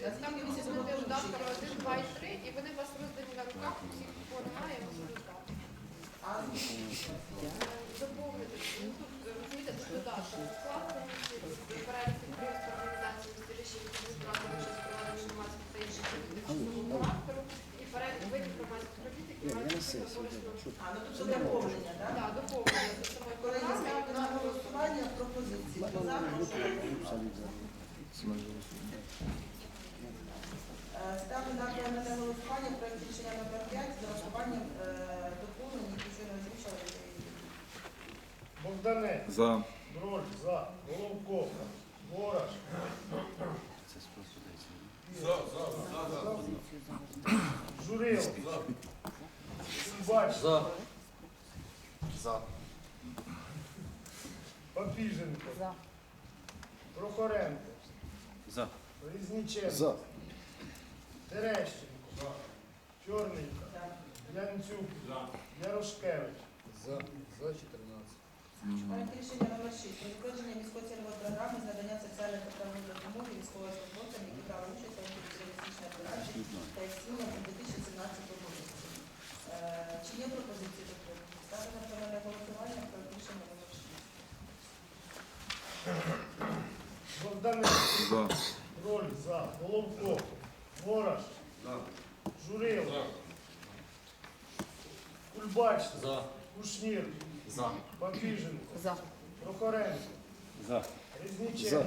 Там комісія змінити редактора 1, 2 і 3, і вони у вас роздані на руках, всіх кого немає, я можу роздати. А Доповнити. Ну, тут, розумієте, тут додаток. Склад перелік підприємств організації не справді участь проведення громадських та інших політичного характеру, і перелік видів громадських робіт, які мають корисно. а, ну тут це доповнення, так? Так, доповнення до самої програми. на голосування пропозиції. Прошу Ставлю на поіменне голосування проект рішення номер 5 з урахуванням доповнень, які щойно озвучили. Богданець, За. Броль, за, Головко, Ворож, Журило, Кульбач, За. За. Папіженко, Прохоренко, За. Різниченко, Терещенко, Чорненька, Янцюк, Ярошкевич, За. За 14. Проект рішення номер 6 про затвердження міської цільової програми з надання соціальної правової допомоги військовослужбовцям, які брали участь у антитерористичній операції та їх у 2017 році. Е, Чи є пропозиції до цього? Ставлю на поіменне голосування проект рішення номер 6. Богданець, За. Броль, за, Головко, Ворож, Журило, Кульбач, За. Кушнір, За. Папіженко, За. Прохоренко, За. Різниченко,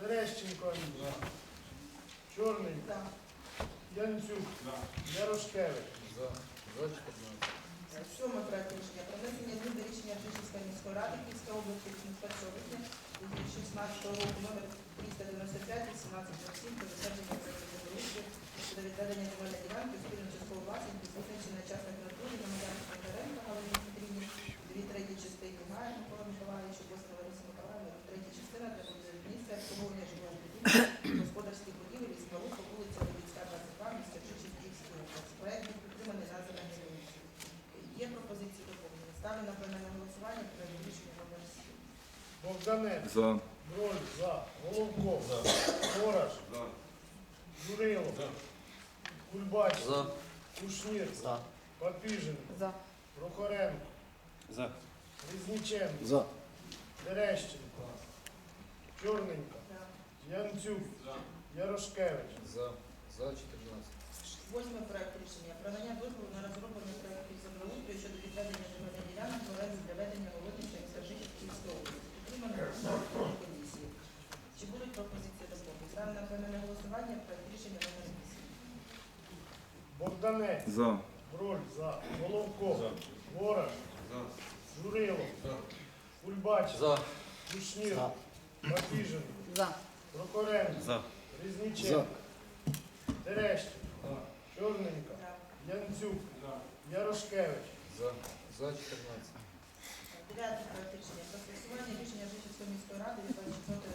Терещенко, Андрій, Чорненька, За. Янцюк, Ярошкевич, За. За 14. Сьоме проект рішення про внесення змін до рішення Ржищівської міської ради Київської області від 1 липня 2016 року номер 395 1807 про затвердження проекту резолюції щодо відведення земельної ділянки спільно частково власність без визначення частних натурі громадянського Федоренка Галині Петрівні, дві треті частини Гая Микола Миколаївича, Босна Лариса Миколаївна, третя частина для будівництва обслуговування житлових будівель, господарських будівель і споруд по вулиці Левицька, 22, місто Ржищів, Київської області. Проект був підтриманий на земельній комісії. Є пропозиції доповнення. Ставлю на пленарне голосування проект рішення номер 7. Богданець, За. Броль, за, Головко, Ворож, Журило, Кульбач, За. Кушнір, За. Папіженко, За. Прохоренко, За. Різниченко, За. Терещенко, Чорненька, Янцюк, Ярошкевич, За. За 14. Восьме проект рішення. Про надання дозволу на розроблення проектів землеустрою щодо відведення земельних ділянок в оренду для ведення молодіжних екстражитів Київської області. Підтримано на комісії. Чи будуть пропозиції доповнення? Ставлю на пленарне голосування проект рішення номер 8. Богданець, За. Броль, за, Головко, Ворож, Журило, Кульбач, За. Кушнір, Папіженко, За. Прохоренко, За. Різниченко, Терещенко, Чорненька, Янцюк, Ярошкевич, За. За 14. Дев'яте проект рішення. Рішення Житомирської міської ради від 24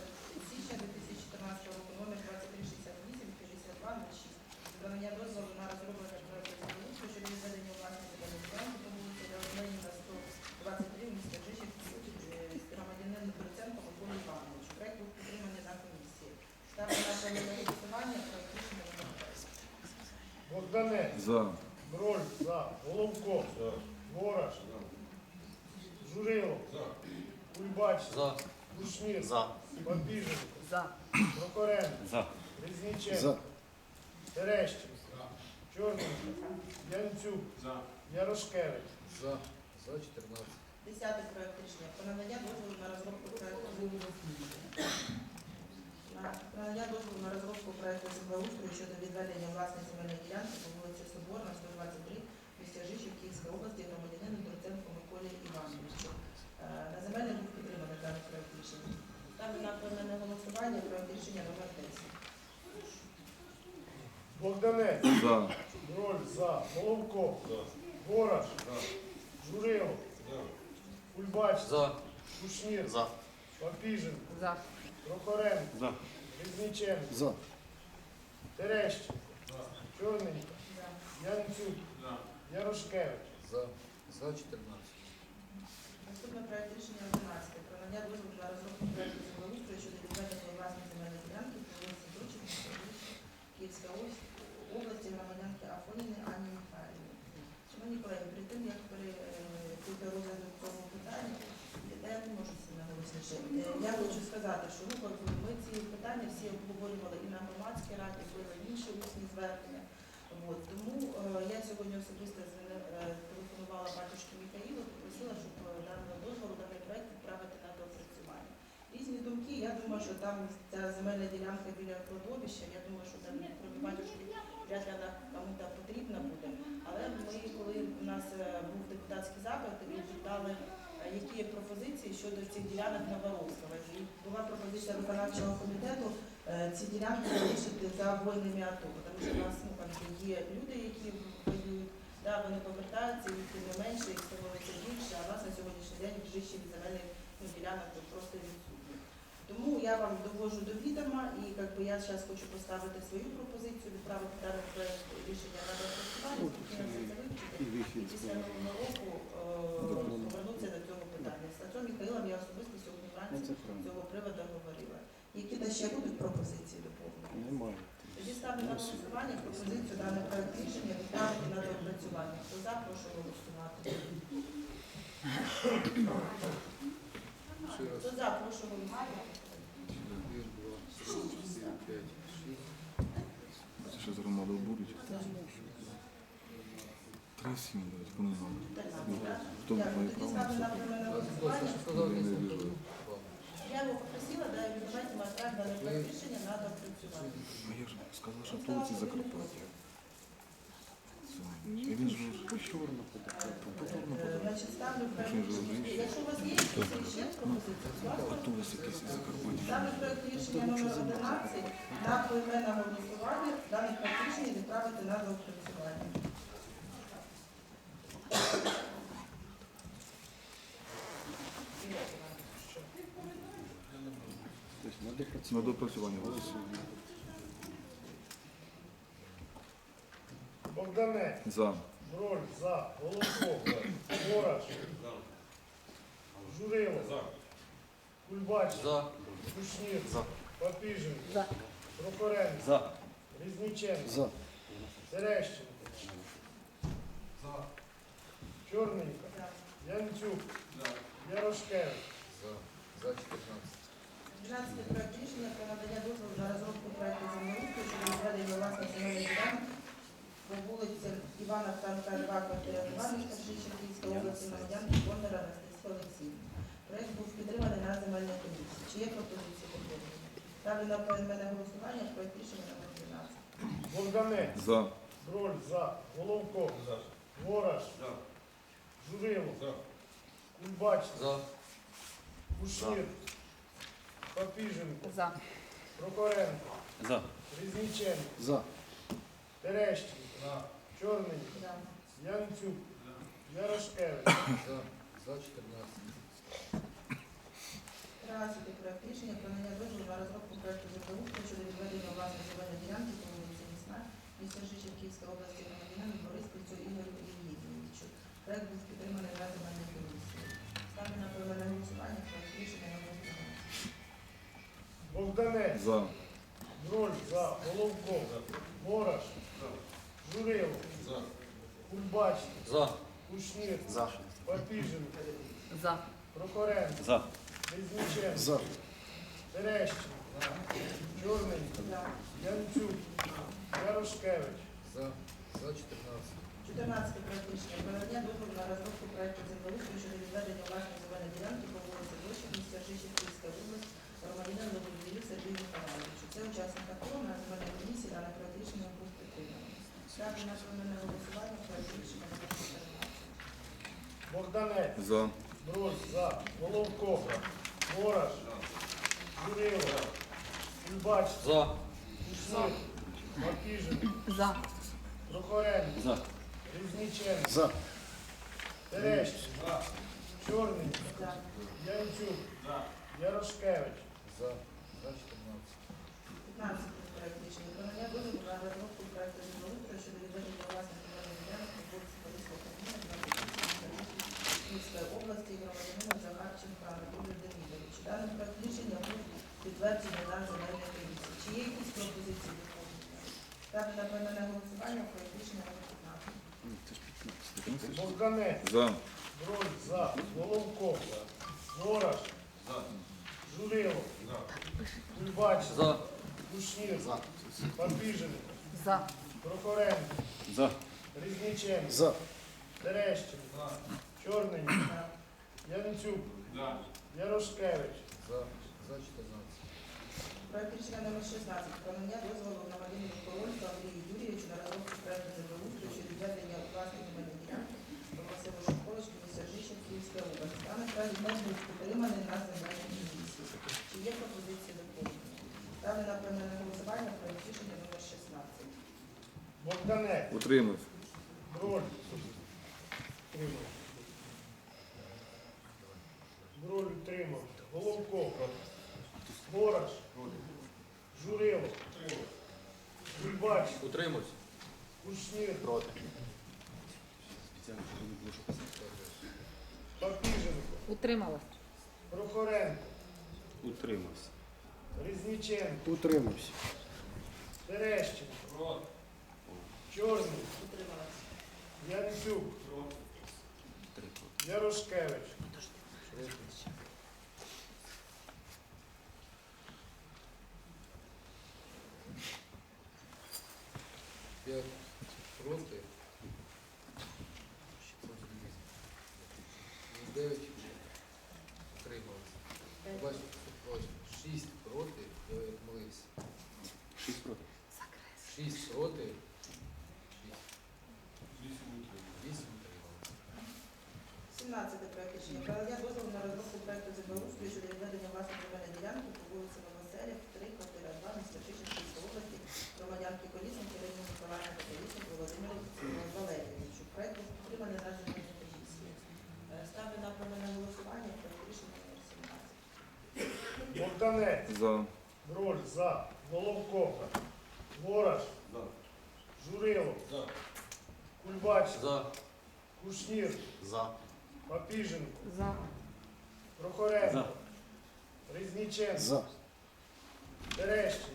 січня 2014 року номер 2368 52 06 про дозволу на розроблення проекту землеустрою щодо відведення власної земельної ділянки по вулиці Леніна 123 в місті Жишів громадянину Проценко Миколі Івановичу. Проект був підтриманий на комісії. Ставлю на голосування проект рішення номер 5. Богданець, За. Броль, за, Головко, Ворож, Журило, Кульбач, За. Кушнір, За. Папіженко, За. Прохоренко, За. Різниченко, Терещенко, Чорненька, Янцюк, Ярошкевич, За. За 14. Десятий проект рішення про надання дозволу на розробку проекту про надання дозволу на розробку проекту землеустрою щодо відведення власної земельної ділянки по вулиці Соборна, 123, місті Жичів, Київської області, громадянину Богданець, За. Дроль за, Головко, Бораш, Журило, Кульбач, За. Кушнір, За. Папіжин, За. Прохоренко, За. Різниченко, За. Терещенко, Чорненька, Янцюк, Ярошкевич. За. За 14. Наступне проєкт рішення 11. Про надання дозволу на розробку проекту землеустрою щодо відведення власних земельних ділянків по вулиці Київська область, Я хочу сказати, що ми ці питання всі обговорювали і на громадській раді, були інші усні звернення. От, тому е, я сьогодні особисто е, телефонувала батюшки Михаїлу, попросила, щоб е, даного дозволу, даний проект відправити на доопрацювання. Різні думки, я думаю, що там ця земельна ділянка біля кладовища, я думаю, що там кроме батюшки вряд ли кому-то потрібна буде. Але ми, коли у нас е, був депутатський запит, і питали, е, які є пропозиції щодо цих ділянок Новоросского. І була пропозиція виконавчого комітету е, ці ділянки залишити за воїнами АТО, тому що у нас ну, там, є люди, які воюють, да, вони повертаються, їх не менше, їх становиться більше, а у нас на сьогоднішній день вже ще земельних ну, ділянок просто відсутні. Тому я вам довожу до відома і як би, я зараз хочу поставити свою пропозицію, відправити даний проект рішення на це вивчити і після нового року е, повернутися до цього питання. З Артем Михайлом я особисто сьогодні вранці з цього приводу говорила. Які та ще будуть пропозиції доповнення? Немає. Тоді ставлю на голосування пропозицію даного проект рішення відправити на доопрацювання. Хто за, прошу голосувати. Хто за, прошу голосувати. Це ще зараз треба обурити. Три сім, блядь, кому не надо. Чотирнадцять, так? Хто має право я його попросила, да, і давайте ми даний проект рішення на доопрацювання. А я ж сказав, що вулиці Закарпаття. І він же повторно подав. Значить, ставлю проект рішення. Якщо у вас є якісь ще пропозиції, будь ласка. Автобус якийсь із Закарпаття. Ставлю проект рішення номер 11 на поіменне голосування. Даний проект рішення відправити на доопрацювання. На допрацювання. Богданець, За. Броль, за, Головко, Ворож, Журило, Кульбач, За. Кушнір, За. Папіженко, Прохоренко, За. Різниченко, За. Терещенко, Чорненька, Янцюк, Ярошкевич, За. За 14. 12 проект рішення про надання дозволу на розробку проекту землеустрою щодо відведення власних земельних ділянок по вулиці Івана Франка, 2, квартира 2, міста Київської області, громадянки Бондаря Анастасії Олексіївни. Проект був підтриманий на земельній комісії. Чи є пропозиції доповнення? Ставлю на поіменне голосування проект рішення номер 12. Богданець, За. Броль, за, Головко, Ворож, Журило, Кульбач, За. Кушнір, Папіженко, За. Прохоренко, За. Різниченко, За. Терещенко, Чорненько, Да. Янцюк, Ярошкевич, За. За 14. 13 проект рішення про надання дозволу на розробку проекту землеустрою щодо відведення власної земельної ділянки по вулиці Лісна, місто Жичів Київської області громадянину Бориспільцю Ігорю Євгенійовичу. Проект був підтриманий на Богданець, За. Броль, за, Головко, Ворож, Журило, Кульбач, За. Кушнір, За. Папіженко, За. Прохоренко, За. Різниченко, За. Терещенко, Чорненько, За. Янцюк, Ярошкевич, За. За 14. 14 проект рішення про надання дозволу на розробку проекту землеустрою щодо відведення власної земельної ділянки по вулиці Дощі, місто Жичів Київської області, громадянину Лободілю Сергію Михайловичу. Це учасник АТО на комісії, дане проект рішення був підтриманий. Ставлю на поіменне голосування проект рішення номер 14. Богданець, За. Броль, за, Головко, Ворож, Журило, Кульбач, За. Кушнір, Папіженко, За. Прохоренко, За. Різниченко, За. Терещенко, Чорненько, За. Янцюк, Ярошкевич, За. За 14. 15 проект рішення про надання дозволу на розробку проекту землеустрою щодо відведення власних земельних ділянок вулиці Каміна, 28 Київської області громадянину Захарченка Анатолію Демідовичу. Даний проект рішення був підтверджений на земельній комісії. Чи є якісь пропозиції доповнення? Так, рішення номер 15. Ні, Це ж 15. Богданець. За. Броль за. Головко. Ворож. Журило. Кульбач. За. Кушнір. Папіженко. За. Прохоренко. За. Різниченко. За. Терещенко. Чорненько. Янцюк. Ярошкевич. За. За 14. Проект рішення номер 16 про надання дозволу на Вадиму Корольську Андрію Юрійовичу на розробку проекту землеустрою щодо відведення у власних земельних ділянки по масиву Шовковички, місця Жища, Київська область. Даний проект не був підтриманий на земельній комісії. Чи є пропозиції доповнення? Ставлю на поіменне голосування проект рішення номер 16. Богданець. Утримався. Броль. Утримав. Броль утримав. Головко. Ворож. Журило. Кульбач. Утримуюсь. Кушнір. Проти. Папіженко. Утрималась. Прохоренко. Утримався. Різниченко. Утримався. Терещенко. Чорний. Утрималась. Янцюк. Ярошкевич. П'ять проти. Дев'ять утрималися. Бачите, шість проти, я відмолився. Шість проти. Шість проти. Шість. Вісім утрималися. 17 проект рішення про надання дозволу на розробку проекту землеустрою щодо відведення власної земельної ділянки по вулиці Новоселя, 3, квартира 2, місто Чеченської області, громадянки Колісенко, Ірину Миколаївну Колісенко, Володимиру Валерійовичу. Проект був підтриманий на земельній комісії. Е, Ставлю на поіменне голосування проект рішення номер 17. Богданець. За. Броль за. Головко. Ворож. Журило. Кульбач. За. Кушнір. За. Папіженко. За. Прохоренко. Різниченко. За. Терещенко.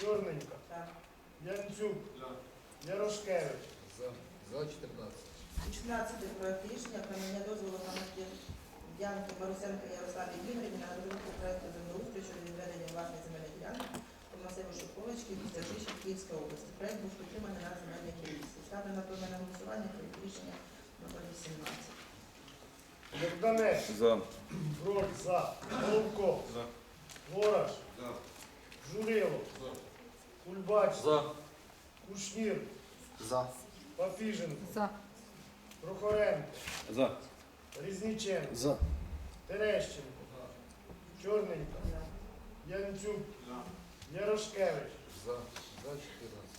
Чорненько. Так. Янцюк. Ярошкевич. За. За 14. 16 проект рішення про надання дозволу на ділянки Марусенка Ярославі Ігорівні на розробку проекту землеустрою щодо відведення власної земельної ділянки по масиву Шовковички, місця Жища, Київська області. Проект був підтриманий на земельній комісії. Ставлю на поіменне голосування проект рішення номер 18. Богданець. За. Броль за. Головко. Ворож. Журило. Кульбач. За. Кушнір. За. Папіженко. За. Прохоренко. За. Різниченко. За. Терещенко. Чорненько. Янцюк. Ярошкевич. За. За 14.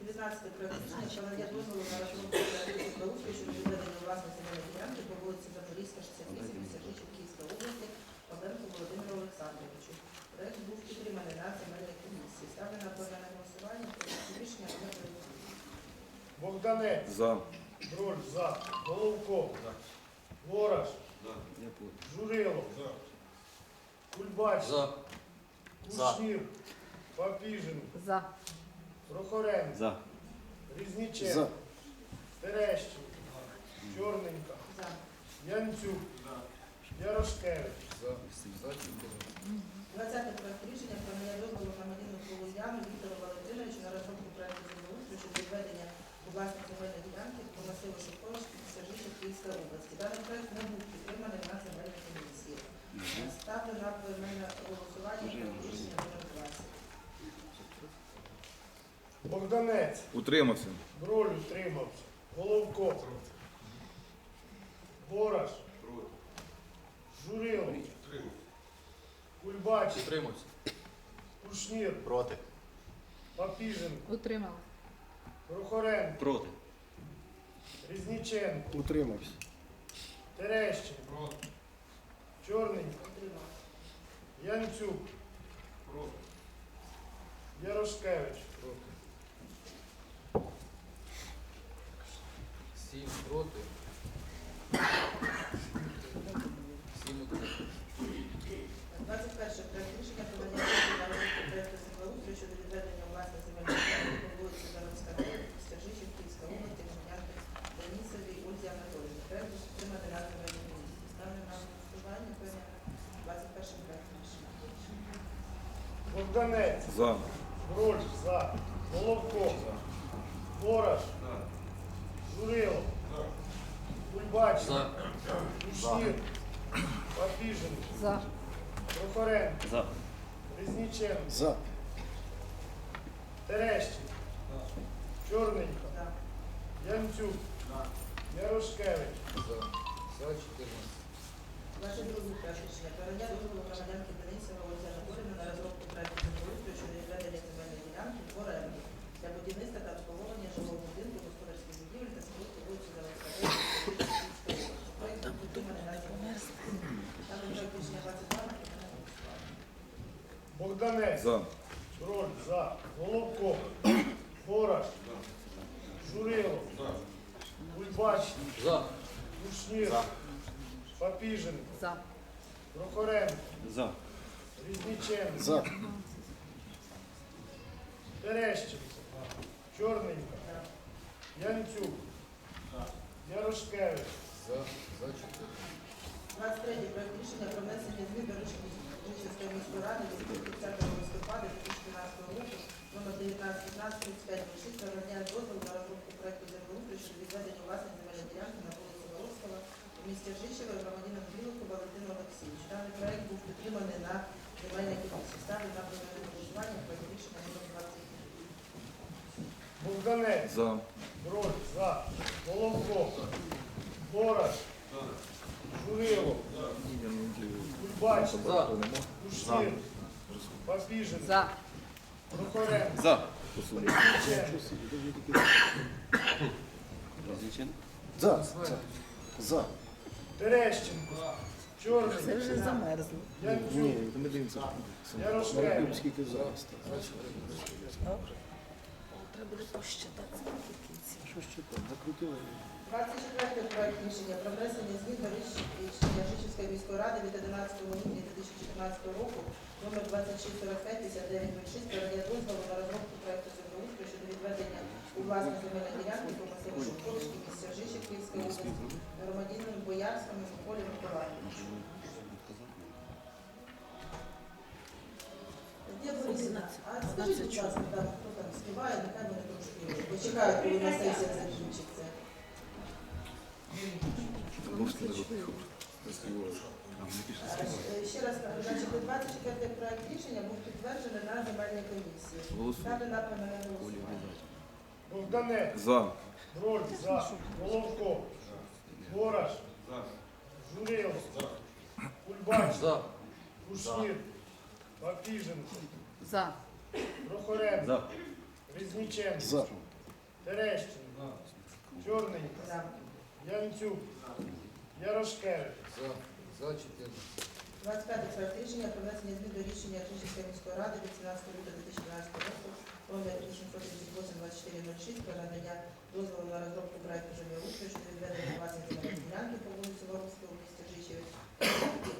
19 проект рішення про надання дозволу на проекту землеустрою щодо відведення власної земельної ділянки по вулиці Запорізька, 68, місця Жища, Київська області, Павленко Володимиру Олександровичу. Проект був підтриманий на земельній комісії. Ставлю на поіменне голосування проект рішення номер 19. Богданець. За. Броль за. Головко. Ворож. Я проти. Журило. Кульбач. За. Кушнір. Папіженко. За. Прохоренко. За. Різниченко. Терещенко. Чорненько. За. Янцюк. Ярошкевич. За. За 14. 20 проект рішення про надання дозволу громадянину Полузяну Віктору Валентиновичу на розробку проекту землеустрою щодо відведення власних земельної ділянки по масиву Шовковички, місця Жища, Київська області. Даний проект не був підтриманий на земельній комісії. Ставлю на поіменне голосування проект рішення номер 20. Богданець. Утримався. Броль утримався. Головко. Ворож. Журило. Кульбач. Утримуюсь. Кушнір. Проти. Папіженко. Утрималась. Прохоренко. Проти. Різниченко. Утримався. Терещенко. Чорний. Утримався. Янцюк. Проти. Ярошкевич. Проти. Сім проти. Сім утримуюсь. 21 проект рішення про надання дозволу на розробку проекту землеустрою щодо відведення у власних земельних ділянок по вулиці Заровська, 9, За. Броль за. Головко. Ворож. Журило. Кульбач. Кушнір. Папіжин. За. Прохоренко. За. Різниченко. За. Терещенко. Чорненько. За. Янцюк. Ярошкевич. За. За 14. 22 проект рішення про надання дозволу громадянки Денисова Олексія Анатоліївна на розробку проекту землеустрою щодо відведення земельної ділянки в оренду для будівництва та обслуговування жилого будинку, господарських будівель та споруд по вулиці Заводська, 10, Проект був підтриманий на сьогодні. Ставлю проект рішення 22 на. Богданець. За. Броль за. Головко. Ворож. Журило. Кульбач. За. Папіженко. За. Прохоренко. За. Різниченко. За. Терещенко. Чорненько. Янцюк. Ярошкевич. За. За 14. 23 проект рішення про внесення змін до рішення Річівської міської ради від 30 листопада 2012 року номер 1915 35 6 про надання дозволу на розробку проекту землеустрою щодо відведення власної земельної ділянки на місті Жичеве громадянам Білику Валентину Олексійовичу. Даний проект був підтриманий на земельній комісії. Ставлю на проведення голосування проект рішення номер 20. Богданець. За. Броль за. Головко. Ворож. Журило. Кульбач. Кушнір. Папіженко. За. Прохоренко. За. Різниченко. За. За. Терещенко. Чорний. Це вже замерзло. Янцюк. ми дивимося. Ярошкевич. Скільки зараз? Треба буде посчитати скільки кінців. Що ще там? Закрутили. 24 проект рішення про внесення змін до рішення Жичівської міської ради від 11 грудня 2014 року номер 2645 5906 про дозволу на розробку проекту землеустрою щодо відведення у власність земельної ділянки по масиву Шовковички місця Жичів Київської області громадянину Боярському Миколі Миколаївичу. Де Борисівна, а скажіть, будь ласка, там, хто там співає, нехай вони трошки почекають, коли на сесія закінчиться. Е, Ще раз кажу, значить, 24 проект рішення був підтверджений на земельній комісії. Ставлю на поіменне голосування. Богданець. За. Броль за. Головко. Ворож. Журило. Кульбач. За. Кушнір. Папіженко. За. Прохоренко. За. Різниченко. За. Терещенко. Чорненько. За. Янцюк. Ярошкевич. За. За 14. 25 проект рішення про внесення змін до рішення Чижівської міської ради від 17 лютого 2012 року номер 838-2406 про надання дозволу на розробку проекту землеустрою щодо відведення власної земельної ділянки по вулиці Воровського у місті Жичеві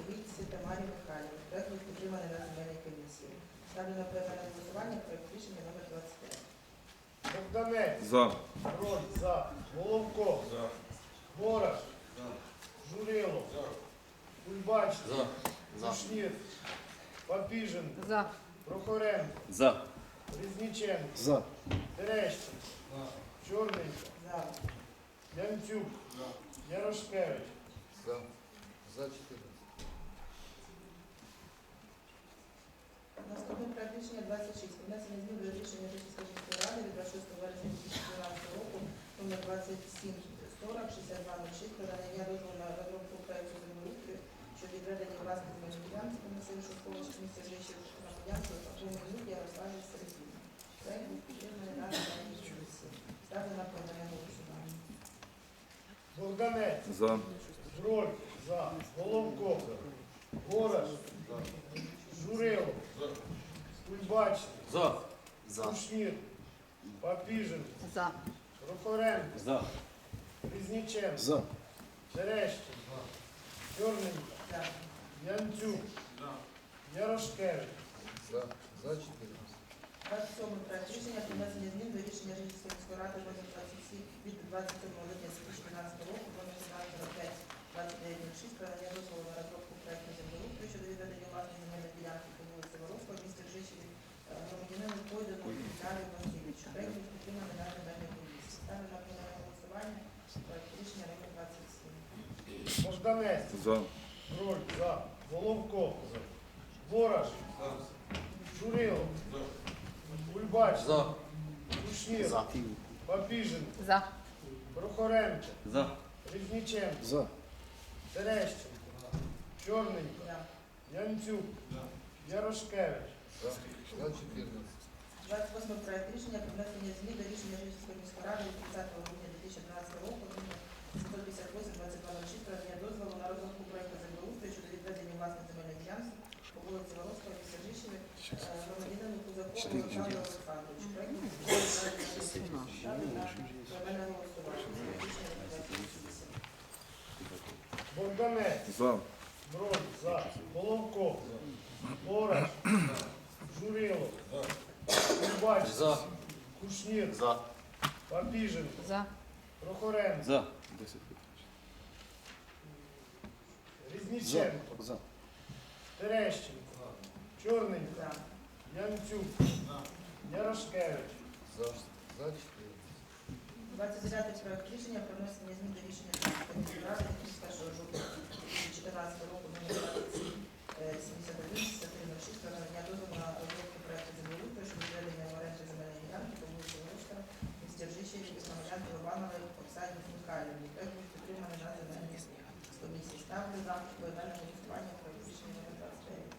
Вітці Тамарі Михайлівні. Проект був підтриманий на земельній комісії. Ставлю на поіменне голосування проект рішення номер 25. Богданець. За. Броль за. Головко. Ворож. Журило. Кульбач. За. Кушнір. Папіженко. За. Прохоренко. За. Різниченко. За. Терещенко. Чорненько. За. Янцюк. Ярошкевич. За. За 14. Наступний проект рішення 26. Про внесення змін до рішення міської ради від 26 вересня 2012 року номер 2740 6206 про надання дозволу на розробку проекту землеустрою щодо відведення власних земельних ділянок по масиву Шовкович місця Жичів громадянства Павловні Ярославі Сергійовні. Проект Ставлю на поіменне голосування. Богданець. За. Броль за. Головко. Ворож. Журило. Кульбач. За. Кушнір. Папіженко. За. Прохоренко. За. Різниченко. За. Терещенко. Чорненько. За. Янцюк. Ярошкевич. За. За 14. 27 проект рішення про внесення змін до рішення міської ради номер 27 від 27 липня 2012 року номер 1745 2906 про надання дозволу на розробку проекту землеустрою щодо відведення власної земельної ділянки по вулиці Воровського, міста Жичеві, громадянину Івановичу Віталію Васильовичу. Проект був підтриманий на земельній комісії. Ставлю на пленарне голосування проект рішення номер 27. Богданець, За. Кроль, за. Головко, Ворож, Журило, Кульбач, Кушнір, Папіженко, За. Прохоренко, За. Різниченко, За. Терещенко, Чорненько, За. Янцюк, Ярошкевич, За. 14. 28 проект рішення про внесення змін до рішення Житомирської міської ради від 30 грудня 2012 року номер 758 2206 про надання дозволу на розробку проекту землеустрою щодо відведення власних земельних ділянок вулиці Волоського, місті Жишеві, е, громадянину Кузакову Олександру Олександровичу. Проект на Ставлю на поіменне голосування. Рішення номер 28. Богданець, За. Броль, за. Головко, Ворож, Журило, Кульбач, Кушнір, За. Прохоренко, За. Різниченко, За. Терещенко, Чорний. За. Янцюк, Ярошкевич, За. За 14. 29 проект рішення про внесення змін до рішення ради 31 жовтня 2014 року номер 71 про надання дозволу на розробку проекту землеустрою щодо відведення в оренду земельної ділянки по вулиці Волошка, місті Ржичеві, громадянки Лобанової Оксані Михайлівні. Проект був підтриманий на земельній комісії. Ставлю на поіменне голосування про рішення номер 29.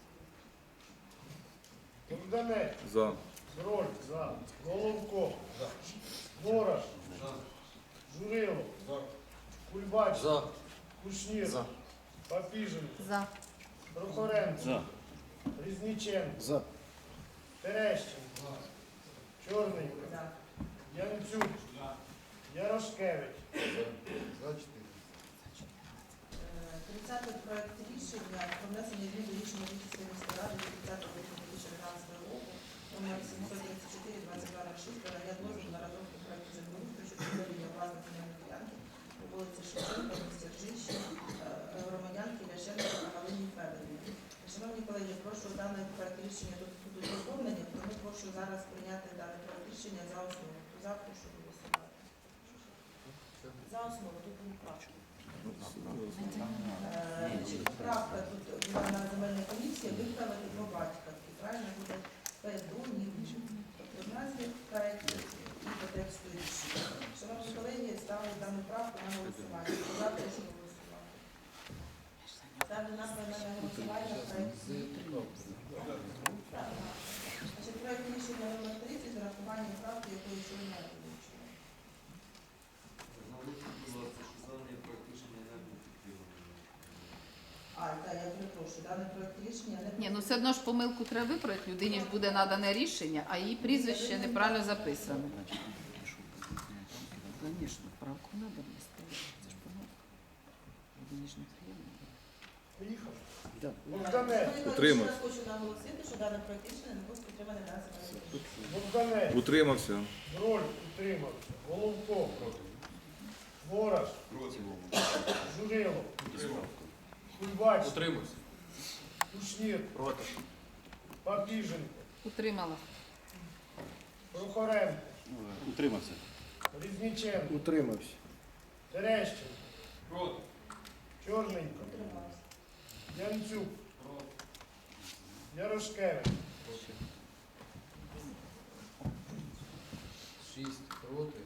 Богданець, За. Броль, за. Головко, Ворож, Журило, Кульбач, Кушнір, Папіженко, За. Прохоренко, За. Різниченко, За. Терещенко, Чорненько, За. Янцюк, Ярошкевич, За. 14. 30 проект рішення про внесення змін до рішення Вінницької міської ради 30 липня 2012 року номер 734 2206 про дозволу на розробку проекту землеустрою щодо відведення власних земельних ділянки по вулиці Шевченка, місті Ржищі, е, громадянки Ляшенко Галині Федорівні. Шановні колеги, прошу даний проект рішення тут будуть доповнені, тому прошу зараз прийняти даний проект рішення за основу. Хто За прошу голосувати. За основу, тут не правка. Е, Правка тут була на земельній комісії виправити по батьківськи. Правильно буде Федунів. Тобто в назві проекту і по тексту рішення. Шановні колеги, ставлю дану правку на голосування. За прошу голосувати. Ставлю на голосування проект. Значить, проект рішення номер 30 з урахуванням правки, якої щойно озвучили. А, так, я перепрошую, даний проект рішення не Ні, ну все одно ж помилку треба виправити. Людині ж буде надане рішення, а її прізвище неправильно записане. Звісно, правку треба внести. Це ж помилка. Людині ж неприємно. Поїхав. Да. Богданець, Шановні колеги, Утримав. Ще раз хочу наголосити, що даний проект рішення не був підтриманий на комісії. Утримався. Броль, утримався. Головко, Ворож, Журило, Кульбач, Утримався. Кушнір, Папіженко, Утримала. Прохоренко, Утримався. Різниченко, Утримався. Терещенко, Проти. Чорненько, Утрималась. Янцюк, Ярошкевич, 6 проти.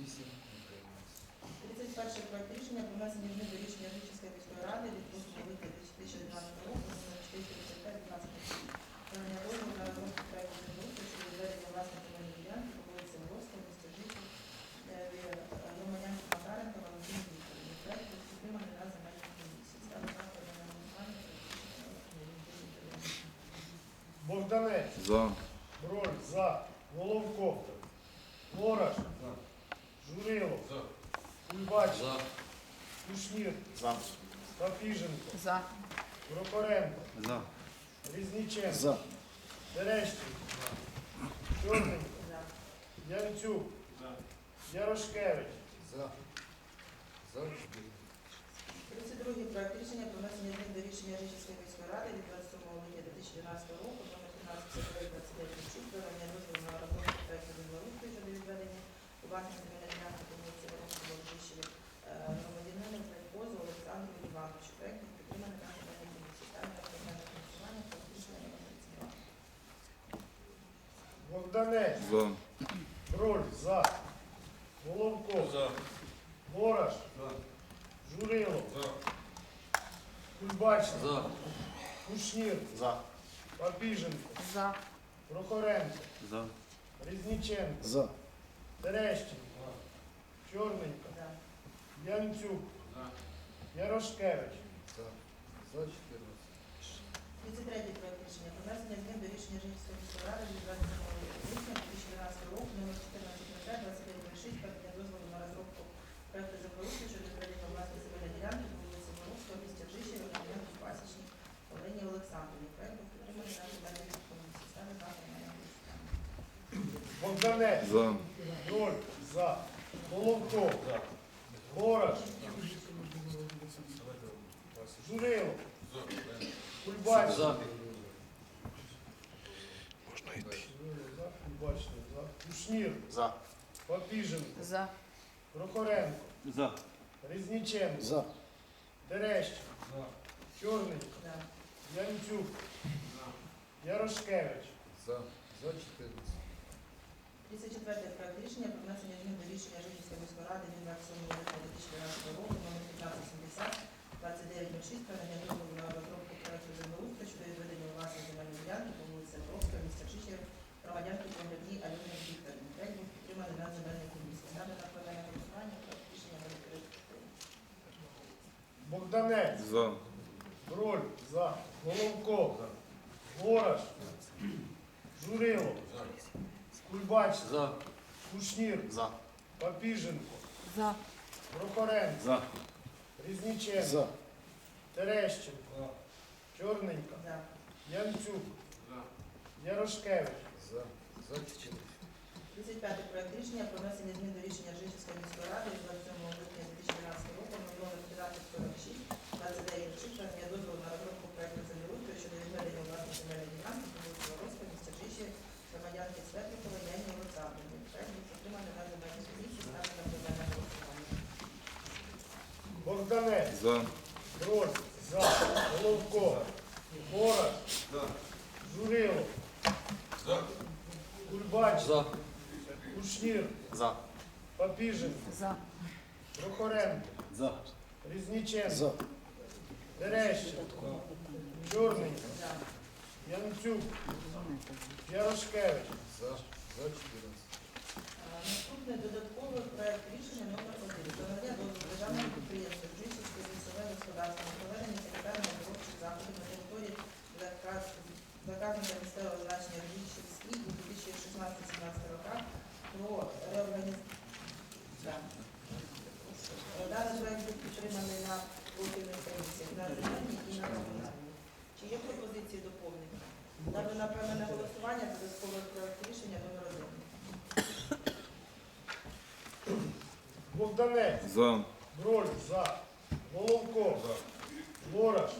8 утрималось. 31 проект рішення про внесення змін 2019 року номер Богданець. За. Прохоренко, За. Різниченко, За. Терещенко, Чорненько, За. Янцюк, Ярошкевич, За. За 4. 32 проект рішення про внесення змін до рішення Рижської міської ради від 27 липня 2012 року номер 1759-29-26 про надання дозволу на розробку проекту землеустрою щодо відведення у власність земельної ділянки по вулиці Воронського Рожищеві громадянину Олександру Івановичу. Проект був підтриманий на земельній комісії. Ставлю на питання голосування про рішення номер 32. Богданець, За. Броль, за. Головко, За. Ворож, Журило, Кульбачний, За. Кушнір, За. Папіженко, За. Прохоренко, За. Різниченко, За. Терещенко, Чорненька, За. Янцюк, Ярошкевич, За. За 14. 33 проект рішення про внесення змін до рішення Житомирської міської ради від 27 липня 2012 року номер 1405 2906 про надання дозволу на розробку проекту землеустрою щодо відведення власної земельної ділянки по вулиці Воровського, місті Ржищеві, громадянки Пасічній Олені Олександрівні. Проект був підтриманий на земельній комісії. Ставлю на приймання голосування. Богданець, За. Броль, за. Головко, Ворож, Журило, Кульбачний, За. Можна йти. За, Кульбачний, за. Кушнір, За. Папіженко, За. Прохоренко, За. Різниченко, За. Терещенко, Чорненько, За. Янцюк, Ярошкевич, За. За 14. 34 проект рішення про внесення змін до рішення Житомирської міської ради від 27 липня 2012 року номер 1570 2906 про надання дозволу на розробку проекту землеустрою щодо відведення у власність земельної ділянки по вулиці Воровського, міста Чичер, громадянки Погребній Альони Вікторівни. Проект був підтриманий на земельній комісії. Ставлю на проведення голосування проект рішення номер 34. Богданець, За. Броль, за. Головко, Ворож, Журило, Кульбачний, За. Кушнір, За. Папіженко, За. Прохоренко, За. Різниченко, За. Терещенко, Чорненька, За. Янцюк, Ярошкевич, За. За 14. 35 проект рішення про внесення змін до рішення Житомирської міської ради від 27 липня 2012 року номер 1546 2906 про надання дозволу на розробку проекту землеустрою щодо відведення у власність земельної ділянки по вулиці Воровського, місті Жиші, громадянки Светлікова Яні Олександрівні. Проект був підтриманий на земельній комісії, ставлю на проведення голосування. Богданець, За. Броль, за. Головко, Ворож, Журило, Кульбачний, За. Кушнір, За. Папіженко, За. Прохоренко, За. Різниченко, За. Терещенко, Чорненько, За. Янцюк, Ярошкевич, За. За 14. Е, Наступний додатковий проект рішення номер 1 державному підприємству Жишівське лісове господарство на проведення санітарно-оздоровчих заходів на території заказ- заказника місцевого значення Жишівський у 2016-17 роках про реорганізацію. Даний проект був підтриманий на профільних комісіях на земельній і на комунальній. Чи є пропозиції доповнення? Ставлю на певне голосування додатковий проект рішення номер 1. Богданець, За. Дроль за. Головко. За. Лораш.